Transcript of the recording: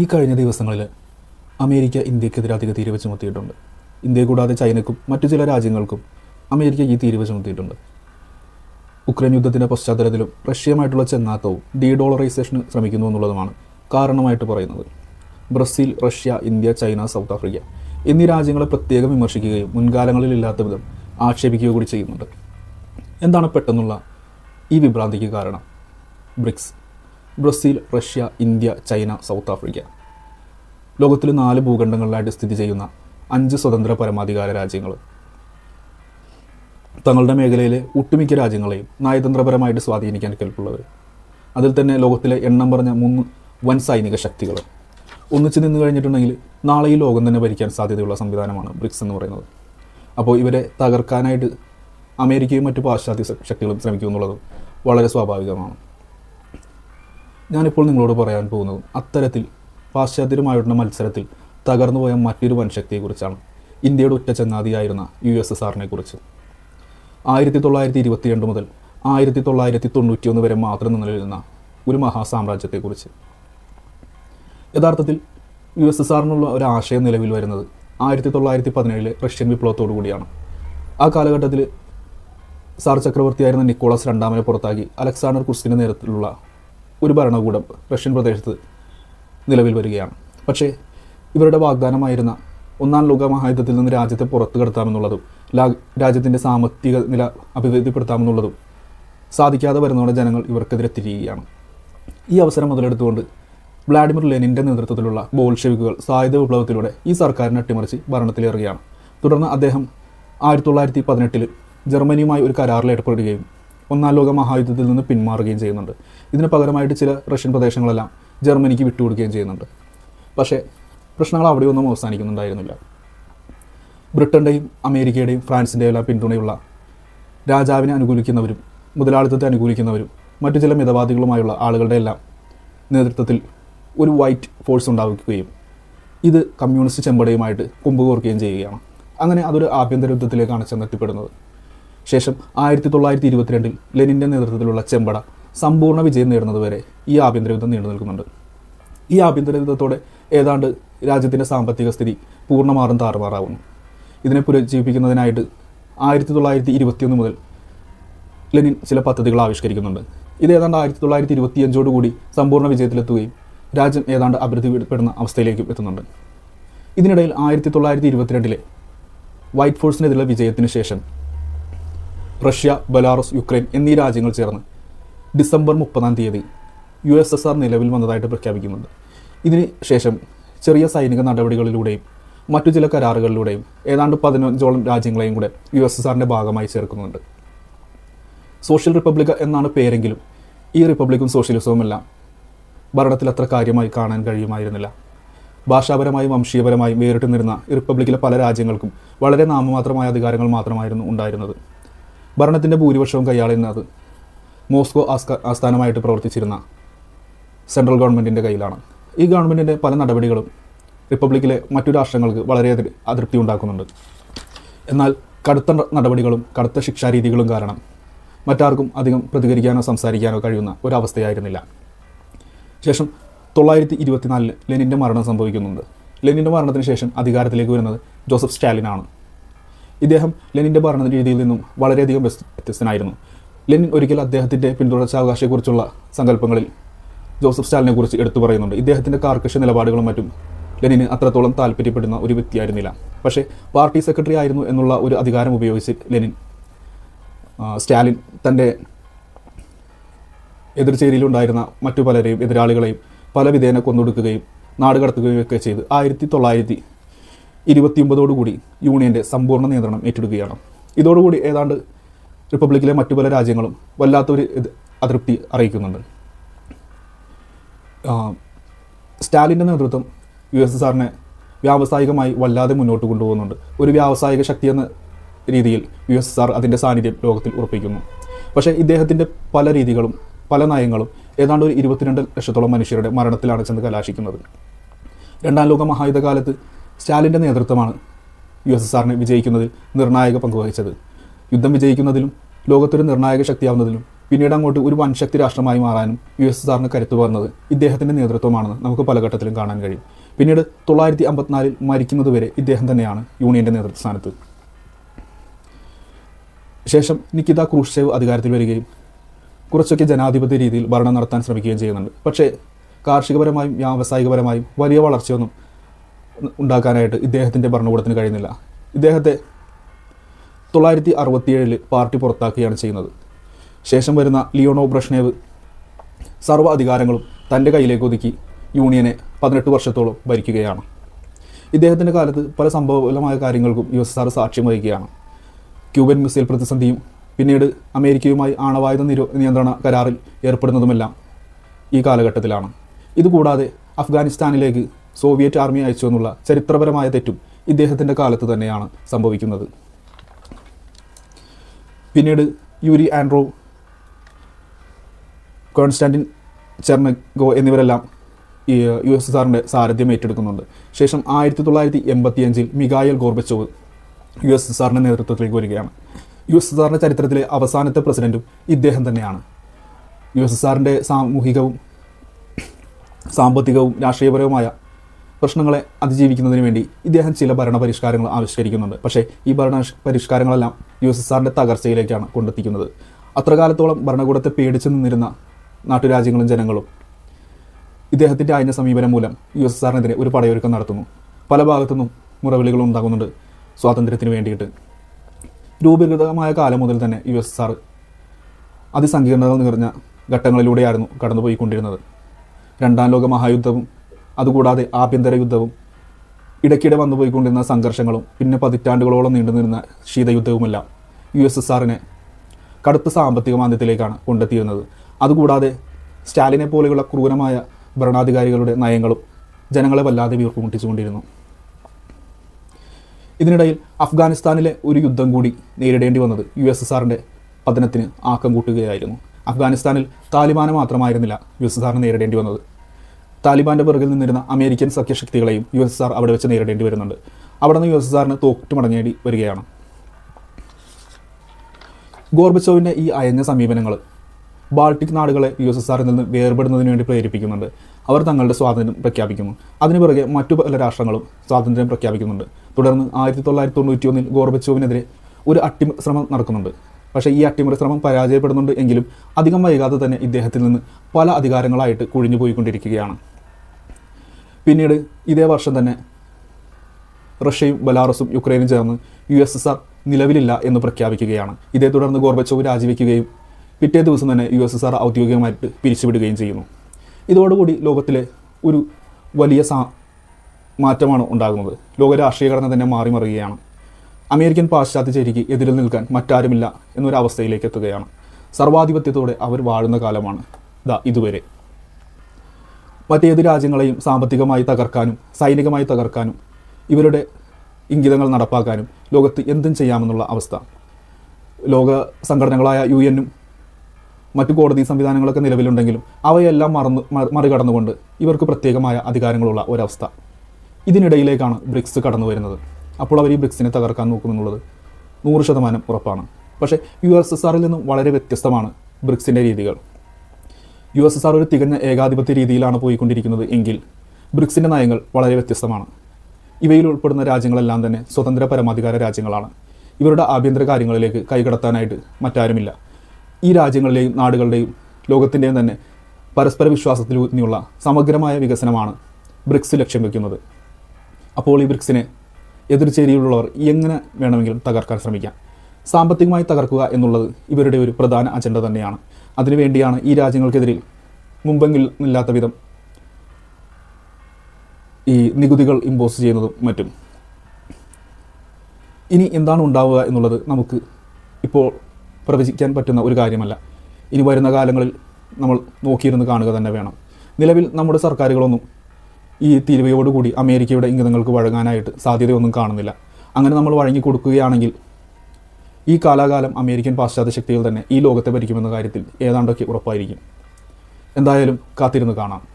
ഈ കഴിഞ്ഞ ദിവസങ്ങളിൽ അമേരിക്ക ഇന്ത്യക്കെതിരെ അധിക തീരുവ ചുമത്തിയിട്ടുണ്ട്. ഇന്ത്യയെ കൂടാതെ ചൈനക്കും മറ്റു ചില രാജ്യങ്ങൾക്കും അമേരിക്ക ഈ തീരുവ ചുമത്തിയിട്ടുണ്ട്. ഉക്രൈൻ യുദ്ധത്തിന്റെ പശ്ചാത്തലത്തിലും റഷ്യയുമായിട്ടുള്ള ചെന്നാത്തവും ഡീ ഡോളറൈസേഷന് ശ്രമിക്കുന്നു എന്നുള്ളതുമാണ് കാരണമായിട്ട് പറയുന്നത്. Brazil Russia India China South Africa എന്നീ രാജ്യങ്ങളെ പ്രത്യേകം വിമർശിക്കുകയും മുൻകാലങ്ങളിൽ ഇല്ലാത്ത വിധം ആക്ഷേപിക്കുകയും കൂടി ചെയ്യുന്നുണ്ട്. എന്താണ് പെട്ടെന്നുള്ള ഈ വിഭ്രാന്തിക്ക് കാരണം? BRICS Brazil Russia India China South Africa. ലോകത്തിൽ നാല് ഭൂഖണ്ഡങ്ങളിലായിട്ട് സ്ഥിതി ചെയ്യുന്ന അഞ്ച് സ്വതന്ത്ര പരമാധികാര രാജ്യങ്ങൾ തങ്ങളുടെ മേഖലയിലെ ഒട്ടുമിക്ക രാജ്യങ്ങളെയും നയതന്ത്രപരമായിട്ട് സ്വാധീനിക്കാൻ കെൽപ്പുള്ളവർ അതിൽ തന്നെ ലോകത്തിലെ എണ്ണം പറഞ്ഞ മൂന്ന് വൻ സൈനിക ശക്തികൾ ഒന്നിച്ചു നിന്ന് കഴിഞ്ഞിട്ടുണ്ടെങ്കിൽ നാളെ ഈ ലോകം തന്നെ ഭരിക്കാൻ സാധ്യതയുള്ള സംവിധാനമാണ് ബ്രിക്സ് എന്ന് പറയുന്നത്. അപ്പോൾ ഇവരെ തകർക്കാനായിട്ട് അമേരിക്കയും മറ്റു പാശ്ചാത്യ ശക്തികളും ശ്രമിക്കുമെന്നുള്ളത് വളരെ സ്വാഭാവികമാണ്. ഞാനിപ്പോൾ നിങ്ങളോട് പറയാൻ പോകുന്നത് അത്തരത്തിൽ പാശ്ചാത്യരുമായിട്ടുള്ള മത്സരത്തിൽ തകർന്നുപോയ മറ്റൊരു വൻശക്തിയെക്കുറിച്ചാണ്. ഇന്ത്യയുടെ ഉറ്റ ചങ്ങാതിയായിരുന്ന യു എസ് എസ് ആറിനെ കുറിച്ച്. ആയിരത്തി തൊള്ളായിരത്തി ഇരുപത്തിരണ്ട് മുതൽ ആയിരത്തി തൊള്ളായിരത്തി തൊണ്ണൂറ്റിയൊന്ന് വരെ മാത്രം നിലനിൽക്കുന്ന ഒരു മഹാസാമ്രാജ്യത്തെക്കുറിച്ച്. യഥാർത്ഥത്തിൽ യു എസ് എസ് ആറിനുള്ള ഒരു ആശയം നിലവിൽ വരുന്നത് ആയിരത്തി തൊള്ളായിരത്തി പതിനേഴിലെ റഷ്യൻ വിപ്ലവത്തോടു കൂടിയാണ്. ആ കാലഘട്ടത്തിൽ സാർ ചക്രവർത്തിയായിരുന്ന നിക്കോളസ് രണ്ടാമനെ പുറത്താക്കി അലക്സാണ്ടർ കുസ്റ്റിന്റെ നേതൃത്വത്തിലുള്ള ഒരു ഭരണകൂടം റഷ്യൻ പ്രദേശത്ത് നിലവിൽ വരികയാണ്. പക്ഷേ ഇവരുടെ വാഗ്ദാനമായിരുന്ന ഒന്നാം ലോക മഹായുദ്ധത്തിൽ നിന്ന് രാജ്യത്തെ പുറത്തു കടത്താമെന്നുള്ളതും രാജ്യത്തിന്റെ സാമ്പത്തിക നില അഭിവൃദ്ധിപ്പെടുത്താമെന്നുള്ളതും സാധിക്കാതെ വരുന്നതോടെ ജനങ്ങൾ ഇവർക്കെതിരെ തിരിയുകയാണ്. ഈ അവസരം മുതലെടുത്തുകൊണ്ട് വ്ളാഡിമിർ ലെനിന്റെ നേതൃത്വത്തിലുള്ള ബോൾഷെവിക്കുകൾ സായുധ വിപ്ലവത്തിലൂടെ ഈ സർക്കാരിനെ അട്ടിമറിച്ച് ഭരണത്തിലേറുകയാണ് തുടർന്ന് അദ്ദേഹം ആയിരത്തി തൊള്ളായിരത്തി പതിനെട്ടിൽ ജർമ്മനിയുമായി ഒരു കരാറിൽ ഏർപ്പെടുകയും ഒന്നാം ലോക മഹായുദ്ധത്തിൽ നിന്ന് പിന്മാറുകയും ചെയ്യുന്നുണ്ട്. ഇതിന് പകരമായിട്ട് ചില റഷ്യൻ പ്രദേശങ്ങളെല്ലാം ജർമ്മനിക്ക് വിട്ടുകൊടുക്കുകയും ചെയ്യുന്നുണ്ട്. പക്ഷേ പ്രശ്നങ്ങൾ അവിടെയൊന്നും അവസാനിക്കുന്നുണ്ടായിരുന്നില്ല. ബ്രിട്ടന്റെയും അമേരിക്കയുടെയും ഫ്രാൻസിന്റെയും എല്ലാം പിന്തുണയുള്ള രാജാവിനെ അനുകൂലിക്കുന്നവരും മുതലാളിത്തത്തെ അനുകൂലിക്കുന്നവരും മറ്റു ചില മിതവാദികളുമായുള്ള ആളുകളുടെ എല്ലാം നേതൃത്വത്തിൽ ഒരു വൈറ്റ് ഫോഴ്സ് ഉണ്ടാവുകയും ഇത് കമ്മ്യൂണിസ്റ്റ് ചെമ്പടയുമായിട്ട് കൊമ്പുകോർക്കുകയും ചെയ്യുകയാണ്. അങ്ങനെ അതൊരു ആഭ്യന്തര യുദ്ധത്തിലേക്കാണ് ചെന്നെത്തിപ്പെടുന്നത്. ശേഷം ആയിരത്തി തൊള്ളായിരത്തി ഇരുപത്തിരണ്ടിൽ ലെനിന്റെ നേതൃത്വത്തിലുള്ള ചെമ്പട സമ്പൂർണ വിജയം നേടുന്നതുവരെ ഈ ആഭ്യന്തര യുദ്ധം നീണ്ടു നിൽക്കുന്നുണ്ട്. ഈ ആഭ്യന്തര യുദ്ധത്തോടെ ഏതാണ്ട് രാജ്യത്തിന്റെ സാമ്പത്തിക സ്ഥിതി പൂർണമാറും താറുമാറാവുന്നു. ഇതിനെ പുനരുജ്ജീവിപ്പിക്കുന്നതിനായിട്ട് ആയിരത്തി തൊള്ളായിരത്തി ഇരുപത്തിയൊന്ന് മുതൽ ലെനിൻ ചില പദ്ധതികൾ ആവിഷ്കരിക്കുന്നുണ്ട്. ഇത് ഏതാണ്ട് ആയിരത്തി തൊള്ളായിരത്തി ഇരുപത്തിയഞ്ചോടുകൂടി സമ്പൂർണ വിജയത്തിലെത്തുകയും രാജ്യം ഏതാണ്ട് അഭിവൃദ്ധിപ്പെടുന്ന അവസ്ഥയിലേക്കും എത്തുന്നുണ്ട്. ഇതിനിടയിൽ ആയിരത്തി തൊള്ളായിരത്തി ഇരുപത്തിരണ്ടിലെ വൈറ്റ് ഫോഴ്സിനെതിരെ വിജയത്തിന് ശേഷം റഷ്യ ബലാറസ് യുക്രൈൻ എന്നീ രാജ്യങ്ങൾ ചേർന്ന് ഡിസംബർ മുപ്പതാം തീയതി യു എസ് എസ് ആർ നിലവിൽ വന്നതായിട്ട് പ്രഖ്യാപിക്കുന്നുണ്ട്. ഇതിന് ശേഷം ചെറിയ സൈനിക നടപടികളിലൂടെയും മറ്റു ചില കരാറുകളിലൂടെയും ഏതാണ്ട് പതിനഞ്ചോളം രാജ്യങ്ങളെയും കൂടെ യു എസ് എസ് ആറിന്റെ ഭാഗമായി ചേർക്കുന്നുണ്ട്. സോഷ്യൽ റിപ്പബ്ലിക് എന്നാണ് പേരെങ്കിലും ഈ റിപ്പബ്ലിക്കും സോഷ്യലിസവുമെല്ലാം ഭരണത്തിൽ അത്ര കാര്യമായി കാണാൻ കഴിയുമായിരുന്നില്ല. ഭാഷാപരമായും വംശീയപരമായും വേറിട്ട് നിന്നിരുന്ന റിപ്പബ്ലിക്കിലെ പല രാജ്യങ്ങൾക്കും വളരെ നാമമാത്രമായ അധികാരങ്ങൾ മാത്രമായിരുന്നു ഉണ്ടായിരുന്നത്. ഭരണത്തിന്റെ ഭൂരിപക്ഷവും കൈയാളുന്നത് മോസ്കോ ആസ്ക ആസ്ഥാനമായിട്ട് പ്രവർത്തിച്ചിരുന്ന സെൻട്രൽ ഗവൺമെന്റിന്റെ കയ്യിലാണ്. ഈ ഗവൺമെന്റിന്റെ പല നടപടികളും റിപ്പബ്ലിക്കിലെ മറ്റു രാഷ്ട്രങ്ങൾക്ക് വളരെ അതൃപ്തി ഉണ്ടാക്കുന്നുണ്ട്. എന്നാൽ കടുത്ത നടപടികളും കടുത്ത ശിക്ഷാരീതികളും കാരണം മറ്റാർക്കും അധികം പ്രതികരിക്കാനോ സംസാരിക്കാനോ കഴിയുന്ന ഒരവസ്ഥയായിരുന്നില്ല. ശേഷം തൊള്ളായിരത്തി ഇരുപത്തിനാലിൽ ലെനിന്റെ മരണം സംഭവിക്കുന്നുണ്ട്. ലെനിന്റെ മരണത്തിന് ശേഷം അധികാരത്തിലേക്ക് വരുന്നത് ജോസഫ് സ്റ്റാലിനാണ്. ഇദ്ദേഹം ലെനിന്റെ ഭരണ രീതിയിൽ നിന്നും വളരെയധികം വ്യത്യസ്തനായിരുന്നു. ലെനിൻ ഒരിക്കൽ അദ്ദേഹത്തിന്റെ പിന്തുടർച്ചാവകാശത്തെക്കുറിച്ചുള്ള സങ്കല്പങ്ങളിൽ ജോസഫ് സ്റ്റാലിനെ കുറിച്ച് എടുത്തു പറയുന്നുണ്ട്. ഇദ്ദേഹത്തിന്റെ കാർക്കശ നിലപാടുകളും മറ്റും ലെനിന് അത്രത്തോളം താല്പര്യപ്പെടുന്ന ഒരു വ്യക്തിയായിരുന്നില്ല. പക്ഷേ പാർട്ടി സെക്രട്ടറി ആയിരുന്നു എന്നുള്ള ഒരു അധികാരം ഉപയോഗിച്ച് ലെനിൻ സ്റ്റാലിൻ തന്റെ എതിർചേരിയിലുണ്ടായിരുന്ന മറ്റു പലരെയും എതിരാളികളെയും പല വിധേന കൊന്നൊടുക്കുകയും നാട് കടത്തുകയും ഒക്കെ ചെയ്ത് ആയിരത്തി തൊള്ളായിരത്തി ഇരുപത്തിയൊമ്പതോടുകൂടി യൂണിയന്റെ സമ്പൂർണ നിയന്ത്രണം ഏറ്റെടുക്കുകയാണ്. ഇതോടുകൂടി ഏതാണ്ട് റിപ്പബ്ലിക്കിലെ മറ്റു പല രാജ്യങ്ങളും വല്ലാത്തൊരു അതൃപ്തി അറിയിക്കുന്നുണ്ട്. സ്റ്റാലിന്റെ നേതൃത്വം യു എസ് എസ് ആറിനെ വ്യാവസായികമായി വല്ലാതെ മുന്നോട്ട് കൊണ്ടുപോകുന്നുണ്ട്. ഒരു വ്യാവസായിക ശക്തി എന്ന രീതിയിൽ യു എസ് എസ് ആർ അതിന്റെ സാന്നിധ്യം ലോകത്തിൽ ഉറപ്പിക്കുന്നു. പക്ഷേ ഇദ്ദേഹത്തിന്റെ പല രീതികളും പല നയങ്ങളും ഏതാണ്ട് ഒരു ഇരുപത്തിരണ്ട് ലക്ഷത്തോളം മനുഷ്യരുടെ മരണത്തിലാണ് ചെന്ന് കലാശിക്കുന്നത്. രണ്ടാം ലോക മഹായുദ്ധകാലത്ത് സ്റ്റാലിന്റെ നേതൃത്വമാണ് യു എസ് എസ് ആറിനെ വിജയിക്കുന്നതിൽ നിർണായക പങ്ക് വഹിച്ചത്. യുദ്ധം വിജയിക്കുന്നതിലും ലോകത്തൊരു നിർണായക ശക്തിയാവുന്നതിലും പിന്നീട് അങ്ങോട്ട് ഒരു വൻശക്തി രാഷ്ട്രമായി മാറാനും യു എസ് എസ് ആറിന് കരുത്തു പകർന്നത് ഇദ്ദേഹത്തിന്റെ നേതൃത്വമാണെന്ന് നമുക്ക് പല ഘട്ടത്തിലും കാണാൻ കഴിയും. പിന്നീട് തൊള്ളായിരത്തി അമ്പത്തിനാലിൽ മരിക്കുന്നത് വരെ ഇദ്ദേഹം തന്നെയാണ് യൂണിയന്റെ നേതൃസ്ഥാനത്ത്. ശേഷം നിക്കിത ക്രൂഷേവ് അധികാരത്തിൽ വരികയും കുറച്ചൊക്കെ ജനാധിപത്യ രീതിയിൽ ഭരണം നടത്താൻ ശ്രമിക്കുകയും ചെയ്യുന്നുണ്ട്. പക്ഷേ കാർഷികപരമായും വ്യാവസായികപരമായും വലിയ വളർച്ചയൊന്നും ഉണ്ടാക്കാനായിട്ട് ഇദ്ദേഹത്തിന്റെ ഭരണകൂടത്തിന് കഴിയുന്നില്ല. ഇദ്ദേഹത്തെ തൊള്ളായിരത്തി അറുപത്തിയേഴിൽ പാർട്ടി പുറത്താക്കുകയാണ് ചെയ്യുന്നത്. ശേഷം വരുന്ന ലിയോണോ ബ്രഷ്നേവ് സർവ അധികാരങ്ങളും തന്റെ കയ്യിലേക്ക് ഒതുക്കി യൂണിയനെ പതിനെട്ട് വർഷത്തോളം ഭരിക്കുകയാണ്. ഇദ്ദേഹത്തിന്റെ കാലത്ത് പല സംഭവമായ കാര്യങ്ങൾക്കും യു എസ് ആർ സാക്ഷ്യം വഹിക്കുകയാണ്. ക്യൂബൻ മിസൈൽ പ്രതിസന്ധിയും പിന്നീട് അമേരിക്കയുമായി ആണവായുധ നിരോ നിയന്ത്രണ കരാറിൽ ഏർപ്പെടുന്നതുമെല്ലാം ഈ കാലഘട്ടത്തിലാണ്. ഇതുകൂടാതെ അഫ്ഗാനിസ്ഥാനിലേക്ക് സോവിയറ്റ് ആർമി അയച്ചു എന്നുള്ള ചരിത്രപരമായ തെറ്റും ഇദ്ദേഹത്തിന്റെ കാലത്ത് തന്നെയാണ് സംഭവിക്കുന്നത്. പിന്നീട് യൂരി ആൻഡ്രോ കോൺസ്റ്റാന്റിൻ ചെർണഗോ എന്നിവരെല്ലാം ഈ യു എസ് എസ് സാരഥ്യം ഏറ്റെടുക്കുന്നുണ്ട്. ശേഷം ആയിരത്തി തൊള്ളായിരത്തി എൺപത്തിയഞ്ചിൽ Mikhail Gorbachev U S S ആറിന്റെ നേതൃത്വത്തിലേക്ക് വരികയാണ്. യു എസ് എസ് ആറിന്റെ ചരിത്രത്തിലെ അവസാനത്തെ പ്രസിഡന്റും ഇദ്ദേഹം തന്നെയാണ്. യു എസ് എസ് ആറിന്റെ സാമൂഹികവും സാമ്പത്തികവും രാഷ്ട്രീയപരവുമായ പ്രശ്നങ്ങളെ അതിജീവിക്കുന്നതിന് വേണ്ടി ഇദ്ദേഹം ചില ഭരണ പരിഷ്കാരങ്ങൾ ആവിഷ്കരിക്കുന്നുണ്ട്. പക്ഷേ ഈ ഭരണ പരിഷ്കാരങ്ങളെല്ലാം യു എസ് എസ് ആറിന്റെ തകർച്ചയിലേക്കാണ് കൊണ്ടെത്തിക്കുന്നത്. അത്ര കാലത്തോളം ഭരണകൂടത്തെ പേടിച്ചു നിന്നിരുന്ന നാട്ടുരാജ്യങ്ങളും ജനങ്ങളും ഇദ്ദേഹത്തിന്റെ അയഞ്ഞ സമീപനം മൂലം യു എസ് എസ് ആറിനെതിരെ ഒരു പടയൊരുക്കം നടത്തുന്നു. പല ഭാഗത്തുനിന്നും മുറവിളികൾ ഉണ്ടാകുന്നുണ്ട് സ്വാതന്ത്ര്യത്തിന് വേണ്ടിയിട്ട്. രൂപീകൃതമായ കാലം മുതൽ തന്നെ യു എസ് എസ് ആർ അതിസങ്കീർണത നിറഞ്ഞ ഘട്ടങ്ങളിലൂടെയായിരുന്നു കടന്നുപോയിക്കൊണ്ടിരുന്നത്. രണ്ടാം ലോക മഹായുദ്ധവും അതുകൂടാതെ ആഭ്യന്തര യുദ്ധവും ഇടയ്ക്കിടെ വന്നുപോയിക്കൊണ്ടിരുന്ന സംഘർഷങ്ങളും പിന്നെ പതിറ്റാണ്ടുകളോളം നീണ്ടുനിന്ന ശീതയുദ്ധവുമെല്ലാം യു എസ് എസ് ആറിനെ കടുത്ത സാമ്പത്തിക മാന്ദ്യത്തിലേക്കാണ് കൊണ്ടെത്തിയിരുന്നത്. അതുകൂടാതെ സ്റ്റാലിനെ പോലെയുള്ള ക്രൂരമായ ഭരണാധികാരികളുടെ നയങ്ങളും ജനങ്ങളെ വല്ലാതെ വീർപ്പുമുട്ടിച്ചുകൊണ്ടിരുന്നു. ഇതിനിടയിൽ അഫ്ഗാനിസ്ഥാനിലെ ഒരു യുദ്ധം കൂടി നേരിടേണ്ടി വന്നത് യു എസ് എസ് ആറിന്റെ പതനത്തിന് ആക്കം കൂട്ടുകയായിരുന്നു. അഫ്ഗാനിസ്ഥാനിൽ താലിബാനെ മാത്രമായിരുന്നില്ല യു എസ് എസ് ആറിന് നേരിടേണ്ടി വന്നത്. താലിബാന്റെ പിറകിൽ നിന്നിരുന്ന അമേരിക്കൻ സഖ്യശക്തികളെയും യു എസ് ആർ അവിടെ വെച്ച് നേരിടേണ്ടി വരുന്നുണ്ട്. അവിടെ നിന്ന് യു എസ് ആറിന് തോറ്റു മടങ്ങേണ്ടി വരികയാണ്. ഗോർബച്ചോവിന്റെ ഈ അയഞ്ഞ സമീപനങ്ങൾ ബാൾട്ടിക് നാടുകളെ യു എസ് എസ് ആറിൽ നിന്ന് വേർപെടുന്നതിന് വേണ്ടി പ്രേരിപ്പിക്കുന്നുണ്ട്. അവർ തങ്ങളുടെ സ്വാതന്ത്ര്യം പ്രഖ്യാപിക്കുന്നു. അതിനു പുറകെ മറ്റു പല രാഷ്ട്രങ്ങളും സ്വാതന്ത്ര്യം പ്രഖ്യാപിക്കുന്നുണ്ട്. തുടർന്ന് ആയിരത്തി തൊള്ളായിരത്തി തൊണ്ണൂറ്റി ഒന്നിൽ ഗോർബച്ചോവിനെതിരെ ഒരു അട്ടിമ ശ്രമം നടക്കുന്നുണ്ട്. പക്ഷേ ഈ അട്ടിമറി ശ്രമം പരാജയപ്പെടുന്നുണ്ട് എങ്കിലും അധികം വൈകാതെ തന്നെ ഇദ്ദേഹത്തിൽ നിന്ന് പല അധികാരങ്ങളായിട്ട് കുഴിഞ്ഞു പോയിക്കൊണ്ടിരിക്കുകയാണ് പിന്നീട് ഇതേ വർഷം തന്നെ റഷ്യയും ബലാറസും യുക്രൈനും ചേർന്ന് യു എസ് എസ് ആർ നിലവിലില്ല എന്ന് പ്രഖ്യാപിക്കുകയാണ്. ഇതേ തുടർന്ന് ഗോർബച്ചോവ് രാജിവെക്കുകയും പിറ്റേ ദിവസം തന്നെ യു എസ് എസ് ആർ ഔദ്യോഗികമായിട്ട് പിരിച്ചുവിടുകയും ചെയ്യുന്നു. ഇതോടുകൂടി ലോകത്തിലെ ഒരു വലിയ സാ മാറ്റമാണ് ഉണ്ടാകുന്നത്. ലോക രാഷ്ട്രീയഘടന തന്നെ മാറി മറിയുകയാണ്. അമേരിക്കൻ പാശ്ചാത്യ ചേരിക്ക് എതിരിൽ നിൽക്കാൻ മറ്റാരുമില്ല എന്നൊരവസ്ഥയിലേക്ക് എത്തുകയാണ്. സർവാധിപത്യത്തോടെ അവർ വാഴുന്ന കാലമാണ് ദാ ഇതുവരെ. മറ്റേത് രാജ്യങ്ങളെയും സാമ്പത്തികമായി തകർക്കാനും സൈനികമായി തകർക്കാനും ഇവരുടെ ഇംഗിതങ്ങൾ നടപ്പാക്കാനും ലോകത്ത് എന്തും ചെയ്യാമെന്നുള്ള അവസ്ഥ. ലോക സംഘടനകളായ യു എന്നും മറ്റു കോടതി സംവിധാനങ്ങളൊക്കെ നിലവിലുണ്ടെങ്കിലും അവയെല്ലാം മറന്ന് മറികടന്നുകൊണ്ട് ഇവർക്ക് പ്രത്യേകമായ അധികാരങ്ങളുള്ള ഒരവസ്ഥ. ഇതിനിടയിലേക്കാണ് ബ്രിക്സ് കടന്നു വരുന്നത്. അപ്പോൾ അവർ ഈ ബ്രിക്സിനെ തകർക്കാൻ നോക്കുമെന്നുള്ളത് നൂറ് ശതമാനം ഉറപ്പാണ്. പക്ഷേ യു എസ് എസ് ആറിൽ നിന്നും വളരെ വ്യത്യസ്തമാണ് ബ്രിക്സിന്റെ രീതികൾ. യു എസ് എസ് ആർ ഒരു തികഞ്ഞ ഏകാധിപത്യ രീതിയിലാണ് പോയിക്കൊണ്ടിരിക്കുന്നത് എങ്കിൽ ബ്രിക്സിന്റെ നയങ്ങൾ വളരെ വ്യത്യസ്തമാണ്. ഇവയിൽ ഉൾപ്പെടുന്ന രാജ്യങ്ങളെല്ലാം തന്നെ സ്വതന്ത്ര പരമാധികാര രാജ്യങ്ങളാണ്. ഇവരുടെ ആഭ്യന്തര കാര്യങ്ങളിലേക്ക് കൈകടത്താനായിട്ട് മറ്റാരുമില്ല. ഈ രാജ്യങ്ങളിലെയും നാടുകളുടെയും ലോകത്തിന്റെയും തന്നെ പരസ്പര വിശ്വാസത്തിലൂന്നിയുള്ള സമഗ്രമായ വികസനമാണ് ബ്രിക്സ് ലക്ഷ്യം വയ്ക്കുന്നത് അപ്പോൾ ഈ ബ്രിക്സിനെ എതിർചേരിയിലുള്ളവർ എങ്ങനെ വേണമെങ്കിലും തകർക്കാൻ ശ്രമിക്കാം? സാമ്പത്തികമായി തകർക്കുക എന്നുള്ളത് ഇവരുടെ ഒരു പ്രധാന അജണ്ട തന്നെയാണ്. അതിനുവേണ്ടിയാണ് ഈ രാജ്യങ്ങൾക്കെതിരിൽ മുമ്പെങ്കിൽ വിധം ഈ നികുതികൾ ഇമ്പോസ് ചെയ്യുന്നതും മറ്റും. ഇനി എന്താണ് ഉണ്ടാവുക എന്നുള്ളത് നമുക്ക് ഇപ്പോൾ പ്രവചിക്കാൻ പറ്റുന്ന ഒരു കാര്യമല്ല. ഇനി വരുന്ന കാലങ്ങളിൽ നമ്മൾ നോക്കിയിരുന്ന് കാണുക തന്നെ വേണം. നിലവിൽ നമ്മുടെ സർക്കാരുകളൊന്നും ഈ തീരുവയോടുകൂടി അമേരിക്കയുടെ ഇംഗിതങ്ങൾക്ക് വഴങ്ങാനായിട്ട് സാധ്യതയൊന്നും കാണുന്നില്ല. അങ്ങനെ നമ്മൾ വഴങ്ങി കൊടുക്കുകയാണെങ്കിൽ ഈ കാലാകാലം അമേരിക്കൻ പാശ്ചാത്യ ശക്തികൾ തന്നെ ഈ ലോകത്തെ ഭരിക്കുമെന്ന കാര്യത്തിൽ ഏതാണ്ടൊക്കെ ഉറപ്പായിരിക്കും. എന്തായാലും കാത്തിരുന്ന് കാണാം.